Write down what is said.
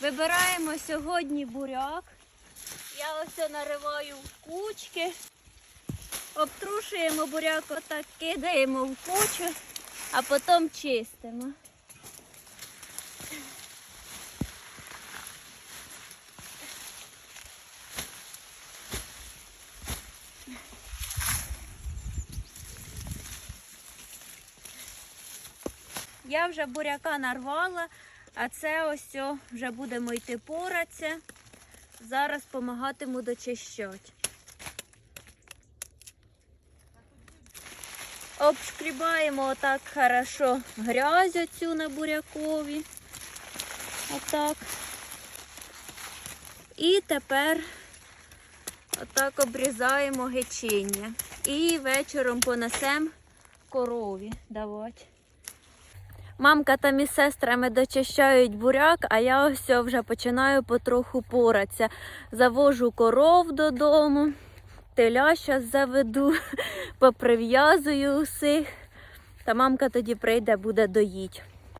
Вибираємо сьогодні буряк. Я ось нариваю в кучки. Обтрушуємо буряк, отак кидаємо в кучу, а потім чистимо. Я вже буряка нарвала, а це ось о, вже будемо йти поратися. Зараз допомагатиму дочищати. Обшкрібаємо отак хорошо грязь оцю на бурякові. Отак. І тепер отак обрізаємо гечіння. І вечором понесемо корові давати. Мамка там із сестрами дочищають буряк, а я ось вже починаю потроху поратися. Завожу коров додому, теля щас заведу, поприв'язую усіх. Та мамка тоді прийде, буде доїть.